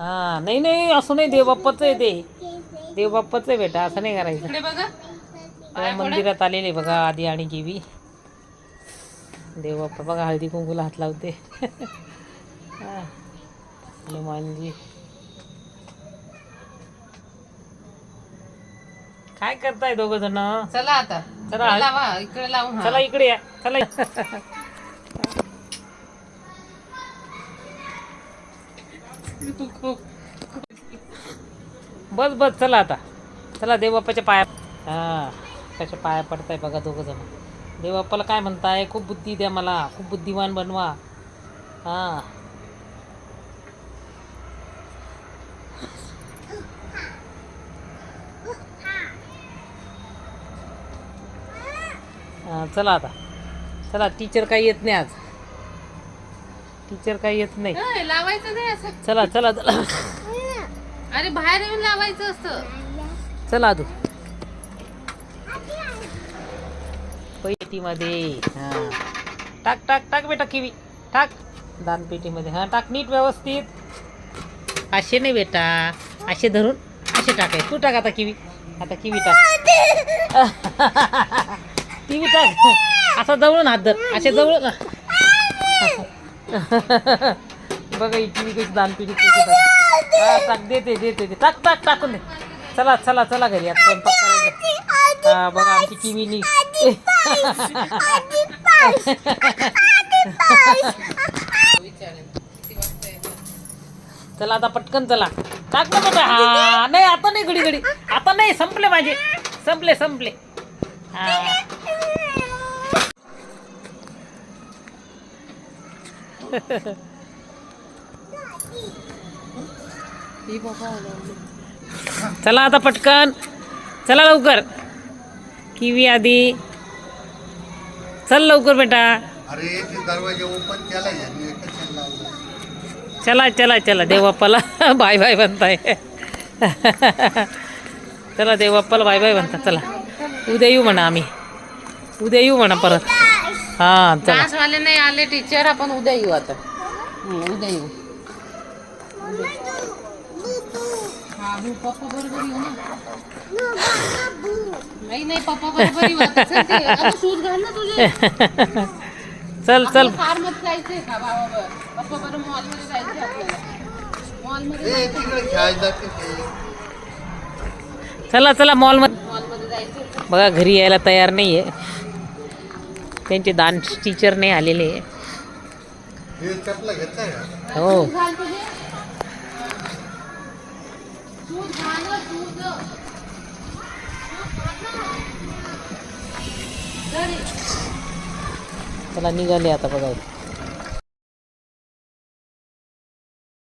हा नाही नाही असं नाही देवबाप्पाचं आहे ते. देवबाप्पाचं आहे बेटा असं नाही करायचं. बघा. तेव्हा मंदिरात आलेले बघा आधी आणि गेवी. देवबाप्पा बघा हळदी कुंकूला हात लावते. हनुमानजी काय करताय दोघ जण? चला आता. चला. लावा इकडे लावून चला इकडे या. चला. बस बस चला आता. चला देवबाप्पाच्या पाया हा त्याच्या पाया पडताय बघा दोघं जण देवबाप्पाला काय म्हणताय? खूप बुद्धी द्या मला. खूप बुद्धिमान बनवा. हां. हा, चला आता. चला टीचर काही येत नाही आज. टीचर काही येत नाही. हा, लावायचं नाही असं. चला चला चला. अरे बाहेर येऊन लावायचं असतं. चला आदू. पेटीमध्ये हा. टाक टाक टाक बेटा किवी. टाक. दानपेटीमध्ये हा. टाक नीट व्यवस्थित. असे नाही बेटा. असे धरून असे टाकाय तू टाक आता किवी. आता किवी टाक. किवी टाक. असा जवळून हात धर. असे जवळून. बघा किवी कशी दानपेटी टाक देते देते टाक टाक टाकून दे. चला चला चला घरी. आता स्वयंपाक करायचा. हा बघा आमची किवी नी चला आता पटकन चला. टाक ना बेटा हा नाही आता नाही घडी घडी. आता नाही संपले माझे. संपले संपले. हा. चला आता पटकन. चला लवकर. किवी आधी चल लवकर बेटा. अरे दरवाजा ओपन केला चला चला चला. देवबाप्पाला बाय बाय म्हणताय. चला देवबाप्पाला बाय बाय म्हणता चला. उद्या येऊ म्हणा आम्ही. उद्या येऊ म्हणा परत. हाँ चला. डान्स वाले नाही आले टीचर आपण उद्या येऊ आता हं, उद्या येऊ हा, भू, पप्पा बरोबर येऊ ना. नाही नाही पप्पा बरोबर येऊ आता. चल ते, अगं, शूज़ घाल ना तुझे. चल चल. मध्ये जायचंय का बाबा पप्पा बरोबर मॉल मध्ये जायचंय आपल्याला मॉल मध्ये ए तिकडे खेळायला जाते ते. चला चला मॉलमध्ये मॉल मध्ये जायचंय बघा घरी यायला तयार नाही आहे त्यांचे डान्स टीचर नाही आलेले हो. घाल चला निघाले आता बघायला.